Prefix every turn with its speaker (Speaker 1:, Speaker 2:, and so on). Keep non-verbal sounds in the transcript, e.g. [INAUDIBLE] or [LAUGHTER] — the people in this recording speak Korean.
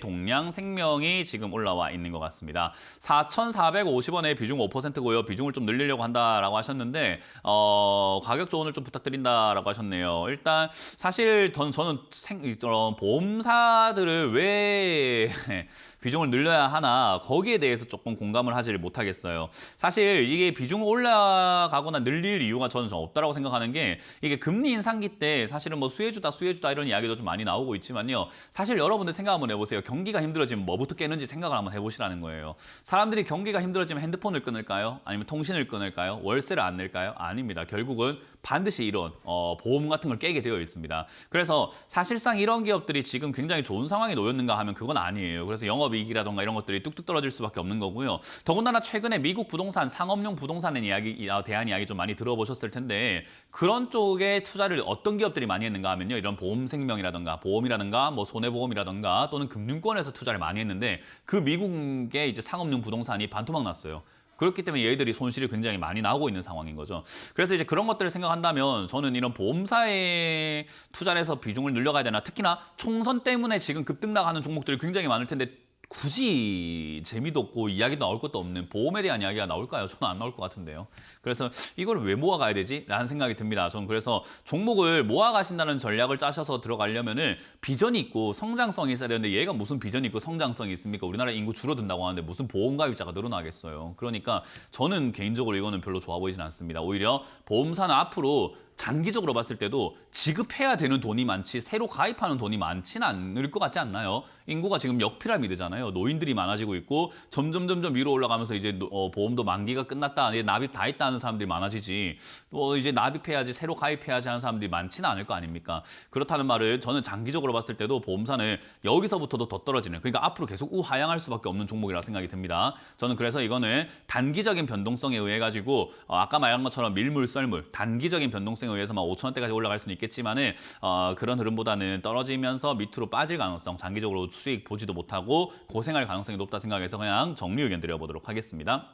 Speaker 1: 동량 생명이 지금 올라와 있는 것 같습니다. 4,450원에 비중 5%고요. 비중을 좀 늘리려고 한다라고 하셨는데 어, 가격 조언을 좀 부탁드린다라고 하셨네요. 일단 사실 전, 저는 생, 어, 보험사들을 왜 [LAUGHS] 비중을 늘려야 하나 거기에 대해서 조금 공감을 하지를 못하겠어요. 사실 이게 비중을 올라가거나 늘릴 이유가 저는 좀 없다라고 생각하는 게 이게 금리 인상기 때 사실은 뭐 수혜주다 수혜주다 이런 이야기도 좀 많이 나오고 있지만요. 사실 여러분들 생각 한번 해보세요. 경기가 힘들어지면 뭐부터 깨는지 생각을 한번 해보시라는 거예요. 사람들이 경기가 힘들어지면 핸드폰을 끊을까요? 아니면 통신을 끊을까요? 월세를 안 낼까요? 아닙니다. 결국은 반드시 이런 어, 보험 같은 걸 깨게 되어 있습니다. 그래서 사실상 이런 기업들이 지금 굉장히 좋은 상황에 놓였는가 하면 그건 아니에요. 그래서 영업이익이라던가 이런 것들이 뚝뚝 떨어질 수밖에 없는 거고요. 더군다나 최근에 미국 부동산 상업용 부동산에 이야기 아, 대한 이야기 좀 많이 들어보셨을 텐데 그런 쪽에 투자를 어떤 기업들이 많이 했는가 하면요. 이런 보험 생명이라던가 보험이라든가 뭐 손해보험이라든가 또는 금융 권에서 투자를 많이 했는데 그 미국의 이제 상업용 부동산이 반토막 났어요. 그렇기 때문에 얘들이 손실이 굉장히 많이 나오고 있는 상황인 거죠. 그래서 이제 그런 것들을 생각한다면 저는 이런 보험사에 투자를 해서 비중을 늘려가야 되나 특히나 총선 때문에 지금 급등락하는 종목들이 굉장히 많을 텐데 굳이 재미도 없고 이야기 나올 것도 없는 보험에 대한 이야기가 나올까요? [LAUGHS] 저는 안 나올 것 같은데요. 그래서 이걸 왜 모아가야 되지? 라는 생각이 듭니다. 저는 그래서 종목을 모아가신다는 전략을 짜셔서 들어가려면 은 비전이 있고 성장성이 있어야 되는데 얘가 무슨 비전이 있고 성장성이 있습니까? 우리나라 인구 줄어든다고 하는데 무슨 보험 가입자가 늘어나겠어요. 그러니까 저는 개인적으로 이거는 별로 좋아 보이진 않습니다. 오히려 보험사는 앞으로 장기적으로 봤을 때도 지급해야 되는 돈이 많지 새로 가입하는 돈이 많지는 않을 것 같지 않나요? 인구가 지금 역피라미드잖아요. 노인들이 많아지고 있고 점점 점점 위로 올라가면서 이제 노- 어, 보험도 만기가 끝났다, 이제 납입 다 했다 하는 사람들이 많아지지. 또 이제 납입해야지 새로 가입해야지 하는 사람들이 많지는 않을 거 아닙니까? 그렇다는 말은 저는 장기적으로 봤을 때도 보험사는 여기서부터도 더 떨어지는 그러니까 앞으로 계속 우하향할 수밖에 없는 종목이라 생각이 듭니다. 저는 그래서 이거는 단기적인 변동성에 의해 가지고 어, 아까 말한 것처럼 밀물 썰물 단기적인 변동성 에 의해서만 5천 원대까지 올라갈 수는 있겠지만은 어, 그런 흐름보다는 떨어지면서 밑으로 빠질 가능성 장기적으로 수익 보지도 못하고 고생할 가능성이 높다 생각해서 그냥 정리 의견 드려보도록 하겠습니다.